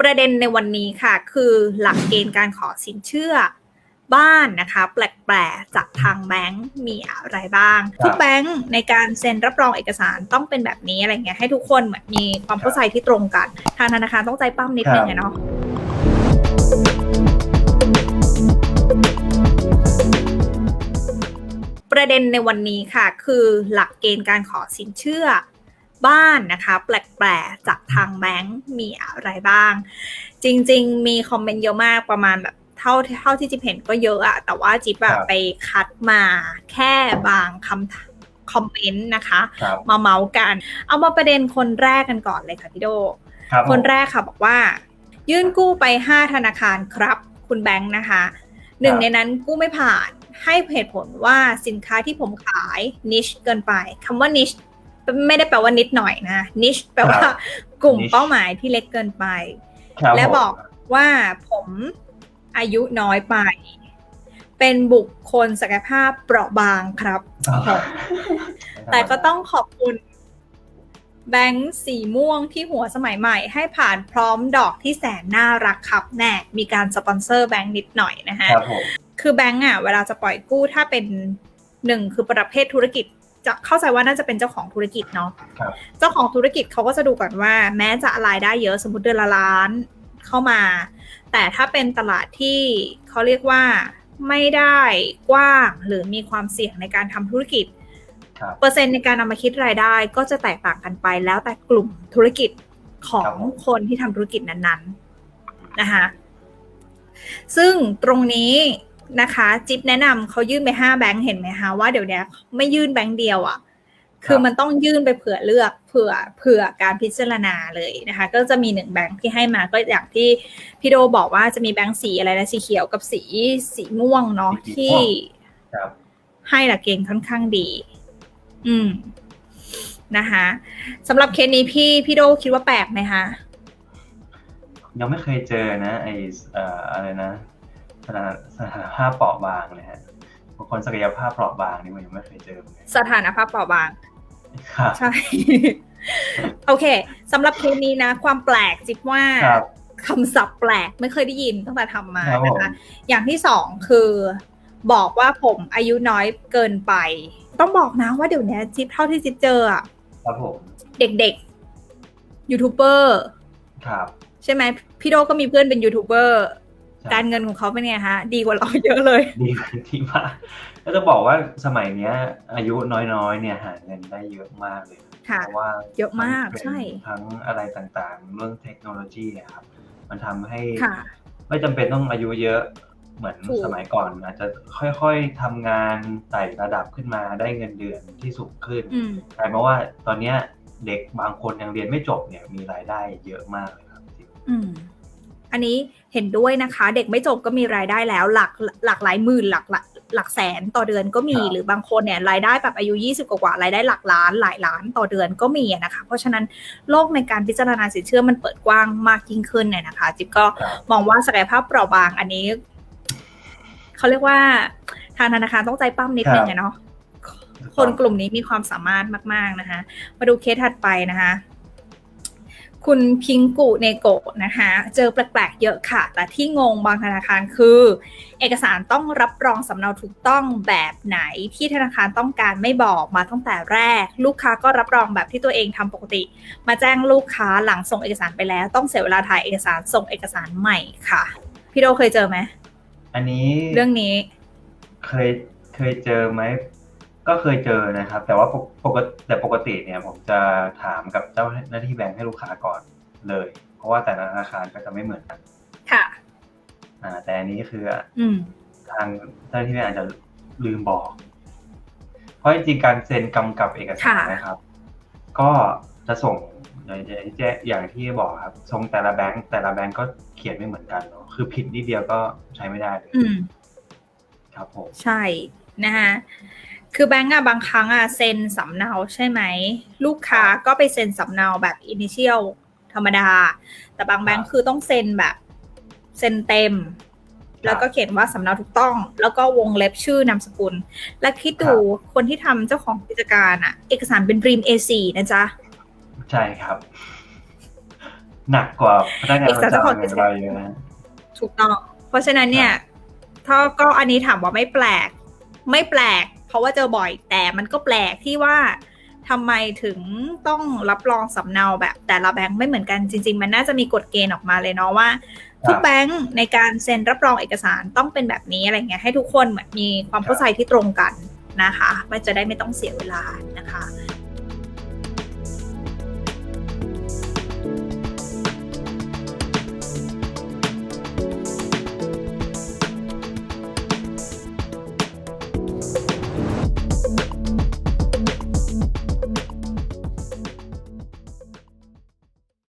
ประเด็นในวันนี้ค่ะ คือหลักเกณฑ์การขอสินเชื่อบ้านนะคะแปลกๆจากทางแบงก์มีอะไรบ้างครับทุกแบงก์ในการเซ็นรับรองเอกสารต้องเป็นแบบนี้อะไรเงี้ยให้ทุกคนเหมือนมีความเข้าใจที่ตรงกัน ทางธนาคารต้องใจปั้มนิดนึงอะเนาะประเด็นในวันนี้ค่ะ คือหลักเกณฑ์การขอสินเชื่อ บ้านนะคะ แปลกๆจากทางแบงก์มีอะไรบ้าง จริง ๆ มีคอมเมนต์เยอะมากประมาณแบบเท่าเท่าที่จิ๊บเห็นก็เยอะอะแต่ว่าจิ๊บอะครับไปคัดมาแค่บางคำคอมเมนต์นะคะครับมาเมาส์กัน เอามาประเด็นคนแรกกันก่อนเลยค่ะพี่โดครับคนผมแรกค่ะบอกว่า ยื่นกู้ไป 5 ธนาคารครับ คุณแบงค์นะคะหนึ่งในนั้นกู้ไม่ผ่านให้เหตุผลว่าสินค้าที่ผมขายนิชเกินไปคำว่านิช ไม่ได้แปลว่านิดหน่อยนะนิชแปลว่ากลุ่ม niche เป้าหมายที่เล็กเกินไปครับและผมบอกว่าผมอายุน้อยไป เป็นบุคคลศักยภาพเปราะบางครับ แต่ก็ต้องขอบคุณแบงค์สีม่วงที่หัวสมัยใหม่ให้ผ่านพร้อมดอกที่แสนน่ารักครับแน่ มีการสปอนเซอร์แบงค์นิดหน่อยนะฮะครับผมคือแบงก์อะเวลาจะปล่อยกู้ถ้าเป็นหนึ่งคือประเภทธุรกิจ จะเข้าใจว่าน่าจะเป็นเจ้าของธุรกิจเนาะครับเจ้าของธุรกิจเขาก็จะดูก่อนว่า แม้จะรายได้เยอะสมมติเดือนละล้านเข้ามา แต่ถ้าเป็นตลาดที่เขาเรียกว่าไม่ได้กว้างหรือมีความเสี่ยงในการทำธุรกิจครับเปอร์เซ็นต์ในการนำมาคิดรายได้ก็จะแตกต่างกันไปแล้วแต่กลุ่มธุรกิจของคนที่ทำธุรกิจนั้นๆนะคะซึ่งตรงนี้ นะคะ จิ๊บแนะนำเขายื่นไปห้าแบงค์เห็นไหมคะว่าเดี๋ยวนี้ไม่ยื่นแบงค์เดียวอะ่ะ คือมันต้องยื่นไปเผื่อเลือกเผื่อเผื่อการพิจารณาเลยนะคะ ก็จะมีหนึ่งแบงค์ที่ให้มาก็อย่างที่พี่โดบอกว่าจะมีแบงค์สีอะไรนะสีเขียวกับสีสีม่วงเนาะสีม่วงที่ครับให้หลักเกณฑ์ค่อนข้างดี อืมนะคะสำหรับเคสนี้พี่พี่โดคิดว่าแปลกไหมคะยังไม่เคยเจอนะไอเอ่ออะไรนะ สถานสถานภาพเปราะบางเลยฮะบางคนศักยภาพเปราะบางนี่มันยังไม่เคยเจอเหมือนกันสถานภาพเปราะบางครับใช่ โอเคสำหรับเคสนี้นะ ความแปลกจิ๊บว่าครับคำศัพท์แปลกไม่เคยได้ยินตั้งแต่ทำมาครับผมนะคะอย่างที่สองคือบอกว่าผมอายุน้อยเกินไป ต้องบอกนะว่าเดี๋ยวนี้จิ๊บเท่าที่จิ๊บเจออะครับผมเด็กๆยูทูบเบอร์ครับ ใช่ไหมพี่โดก็มีเพื่อนเป็นยูทูบเบอร์ใช่ การเงินของเขาเป็นไงฮะ ดีกว่าเราเยอะเลย ดีที่มากก็จะบอกว่าสมัยเนี้ย อายุน้อยๆ เนี่ยหาเงินได้เยอะมากเลยค่ะเพราะว่าเยอะมากทั้งเทรนด์ใช่ทั้งอะไรต่างๆ เรื่องเทคโนโลยีอะครับ มันทำให้ค่ะไม่จำเป็นต้องอายุเยอะเหมือนถูกสมัยก่อนอาจจะค่อยๆทำงานไต่ระดับขึ้นมาได้เงินเดือนที่สูงขึ้นอืมกลายมาว่าตอนเนี้ยเด็กบางคนยังเรียนไม่จบเนี่ยมีรายได้เยอะมากเลยครับจริงอืม อันนี้เห็นด้วยนะคะ เด็กไม่จบก็มีรายได้แล้ว หลักหลักหลายหมื่นหลักหลักหลักแสนต่อเดือนก็มีหรือบางคนเนี่ยรายได้แบบอายุ 20 กว่ากว่าๆรายได้หลักล้านหลายล้านต่อเดือนก็มีอะนะคะ เพราะฉะนั้นโลกในการพิจารณาสินเชื่อมันเปิดกว้างมากยิ่งขึ้นเนี่ยนะคะ จิ๊บก็ครับมองว่าศักยภาพเปราะบางอันนี้เขาเรียกว่าทางธนาคารต้องใจปั้มนิดนึงอะเนาะคนกลุ่มนี้มีความสามารถมาก ๆนะคะ มาดูเคสถัดไปนะคะ คุณพิงกุเนโกะนะคะเจอแปลกๆเยอะค่ะ แต่ที่งงบางธนาคารคือ เอกสารต้องรับรองสำเนาถูกต้องแบบไหนที่ธนาคารต้องการไม่บอกมาตั้งแต่แรก ลูกค้าก็รับรองแบบที่ตัวเองทำปกติ มาแจ้งลูกค้าหลังส่งเอกสารไปแล้ว ต้องเสียเวลาถ่ายเอกสารส่งเอกสารใหม่ค่ะ พี่โดเคยเจอไหมอันนี้เรื่องนี้ เคยเคยเจอไหม ก็เคยเจอนะครับ แต่ว่าปกปกติแต่ปกติเนี่ย ผมจะถามกับเจ้าหน้าที่แบงค์ให้ลูกค้าก่อนเลย เพราะว่าแต่ละธนาคารก็จะไม่เหมือนกัน ค่ะ อ่า แต่อันนี้คืออืมทางเจ้าหน้าที่แบงค์อาจจะลืมบอก เพราะจริงๆการเซ็นกำกับเอกสารค่ะนะครับ ก็จะส่งอย่างอย่างที่แจ้อย่างที่บอกครับส่งแต่ละแบงค์แต่ละแบงค์ก็เขียนไม่เหมือนกันเนาะคือผิดนิดเดียวก็ใช้ไม่ได้เลยอืมครับผมใช่นะคะ คือแบงก์อะบางครั้งอะเซ็นสำเนาใช่ไหม ลูกค้าก็ไปเซ็นสำเนาแบบ initial ธรรมดา แต่บางแบงก์คือต้องเซ็นแบบเซ็นเต็ม แล้วก็เขียนว่าสำเนาถูกต้อง แล้วก็วงเล็บชื่อนามสกุล และคิดดูคนที่ทำเจ้าของกิจการอะเอกสารเป็นรีม A4 นะจ๊ะ ใช่ครับ หนักกว่าพนักงานเอกปสารระเจ้าของจำกิจขการองเราเยอะนะถูกต้อง เพราะฉะนั้นเนี่ยถ้าก็อันนี้ถามว่าไม่แปลก ไม่แปลกเพ ราะว่าเจอบ่อย แต่มันก็แปลกที่ว่าทำไมถึงต้องรับรองสำเนาแบบแต่ละแบงค์ไม่เหมือนกันจริง ๆ มันน่าจะมีกฎเกณฑ์ออกมาเลยเนาะว่า ทุกแบงค์ในการเซ็นรับรองเอกสารต้องเป็นแบบนี้อะไรเงี้ยให้ทุกคนเหมือนมีความเข้าใจที่ตรงกันนะคะมันจะได้ไม่ต้องเสียเวลานะคะ